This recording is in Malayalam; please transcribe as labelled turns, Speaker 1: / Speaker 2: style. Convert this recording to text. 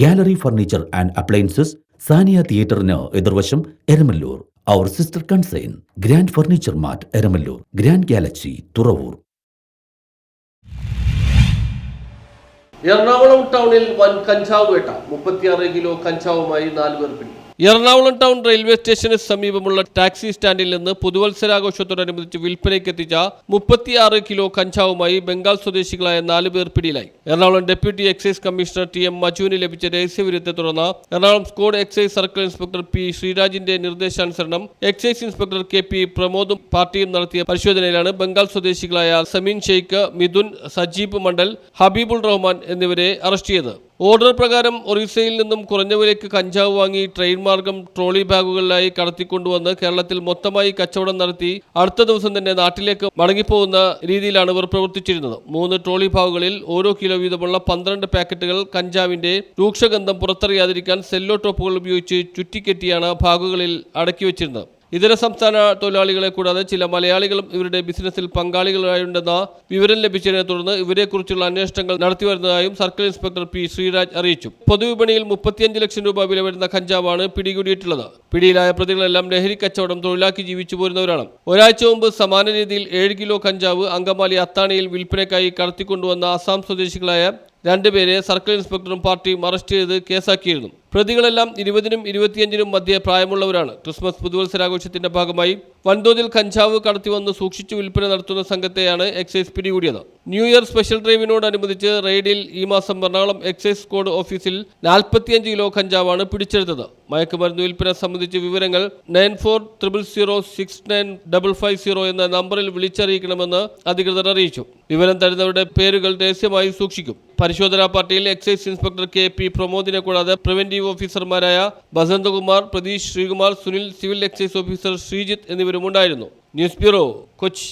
Speaker 1: Gallery furniture and appliances Saniya തിയേറ്ററിന് എതിർവശം എരമല്ലൂർ. അവർ sister concern grand furniture mart Eramalloor. Grand galaxy Thuravoor.
Speaker 2: Ernakulam ടൗണിൽ വൻ കഞ്ചാവ് വേട്ട. മുപ്പത്തിയാറ് കിലോ കഞ്ചാവുമായി നാലുപേർ പിടി എറണാകുളം ടൗൺ റെയിൽവേ സ്റ്റേഷന് സമീപമുള്ള ടാക്സി സ്റ്റാൻഡിൽ നിന്ന് പുതുവത്സരാഘോഷത്തോടനുബന്ധിച്ച് വിൽപ്പനയ്ക്ക് എത്തിച്ച മുപ്പത്തിയാറ് കിലോ കഞ്ചാവുമായി ബംഗാൾ സ്വദേശികളായ നാല് പേർ പിടിയിലായി. Ernakulam deputy excise commissioner T M മജുവിന് ലഭിച്ച രഹസ്യവിവരത്തെ തുടർന്ന് Ernakulam squad excise circle inspector P ശ്രീരാജിന്റെ നിർദ്ദേശാനുസരണം എക്സൈസ് ഇൻസ്പെക്ടർ കെ പി പ്രമോദും പാർട്ടിയും നടത്തിയ പരിശോധനയിലാണ് ബംഗാൾ സ്വദേശികളായ സമീൻ ഷെയ്ഖ് മിഥുൻ സജീബ് മണ്ഡൽ ഹബീബുൾ റഹ്മാൻ എന്നിവരെ അറസ്റ്റ് ചെയ്തത്. ഓർഡർ പ്രകാരം ഒറീസയിൽ നിന്നും കുറഞ്ഞ വിലയ്ക്ക് കഞ്ചാവ് വാങ്ങി ട്രെയിൻ മാർഗം ട്രോളി ബാഗുകളിലായി കടത്തിക്കൊണ്ടുവന്ന് കേരളത്തിൽ മൊത്തമായി കച്ചവടം നടത്തി അടുത്ത ദിവസം തന്നെ നാട്ടിലേക്ക് മടങ്ങിപ്പോകുന്ന രീതിയിലാണ് ഇവർ പ്രവർത്തിച്ചിരുന്നത്. മൂന്ന് ട്രോളി ബാഗുകളിൽ ഓരോ കിലോ വീതമുള്ള പന്ത്രണ്ട് പാക്കറ്റുകൾ കഞ്ചാവിന്റെ രൂക്ഷഗന്ധം പുറത്തറിയാതിരിക്കാൻ സെല്ലോ ടോപ്പുകൾ ഉപയോഗിച്ച് ചുറ്റിക്കെട്ടിയാണ് ബാഗുകളിൽ അടക്കി വെച്ചിരുന്നത് ഇതര സംസ്ഥാന തൊഴിലാളികളെ കൂടാതെ ചില മലയാളികളും ഇവരുടെ ബിസിനസ്സിൽ പങ്കാളികളായുണ്ടെന്ന വിവരം ലഭിച്ചതിനെ തുടർന്ന് ഇവരെക്കുറിച്ചുള്ള അന്വേഷണങ്ങൾ നടത്തിവരുന്നതായും സർക്കിൾ ഇൻസ്പെക്ടർ പി ശ്രീരാജ് അറിയിച്ചു. പൊതുവിപണിയിൽ മുപ്പത്തിയഞ്ച് ലക്ഷം രൂപ വില വരുന്ന കഞ്ചാവാണ് പിടികൂടിയിട്ടുള്ളത്. പിടിയിലായ പ്രതികളെല്ലാം ലഹരി കച്ചവടം തൊഴിലാക്കി ജീവിച്ചു പോരുന്നവരാണ്. ഒരാഴ്ച മുമ്പ് സമാന രീതിയിൽ ഏഴ് കിലോ കഞ്ചാവ് അങ്കമാലി അത്താണിയിൽ വിൽപ്പനയ്ക്കായി കടത്തിക്കൊണ്ടുവന്ന അസാം സ്വദേശികളായ രണ്ടുപേരെ സർക്കിൾ ഇൻസ്പെക്ടറും പാർട്ടിയും അറസ്റ്റ് ചെയ്ത് കേസാക്കിയിരുന്നു. പ്രതികളെല്ലാം ഇരുപതിനും ഇരുപത്തിയഞ്ചിനും മധ്യേ പ്രായമുള്ളവരാണ്. ക്രിസ്മസ് പുതുവത്സരാഘോഷത്തിന്റെ ഭാഗമായി വൻതോതിൽ കഞ്ചാവ് കടത്തിവന്ന് സൂക്ഷിച്ചു വിൽപ്പന നടത്തുന്ന സംഘത്തെയാണ് എക്സൈസ് പിടികൂടിയത്. ന്യൂ ഇയർ സ്പെഷ്യൽ ഡ്രൈവിനോടനുബന്ധിച്ച് റെയ്ഡിൽ ഈ മാസം എറണാകുളം എക്സൈസ് സ്ക്വാഡ് ഓഫീസിൽ നാൽപ്പത്തിയഞ്ച് കിലോ കഞ്ചാവാണ് പിടിച്ചെടുത്തത്. മയക്കുമരുന്ന് വിൽപ്പന സംബന്ധിച്ച വിവരങ്ങൾ nine four triple zero six nine double five zero എന്ന നമ്പറിൽ വിളിച്ചറിയിക്കണമെന്ന് അധികൃതർ അറിയിച്ചു. വിവരം തരുന്നവരുടെ പേരുകൾ രഹസ്യമായി സൂക്ഷിക്കും. പരിശോധനാ പാർട്ടിയിൽ എക്സൈസ് ഇൻസ്പെക്ടർ കെ പി പ്രമോദിനെ കൂടാതെ പ്രിവന്റീവ് ഓഫീസർമാരായ Basanthakumar Pratheesh Sreekumar Sunil civil excise officer Sreejith എന്നിവരും ഉണ്ടായിരുന്നു ന്യൂസ് ബ്യൂറോ കൊച്ചി.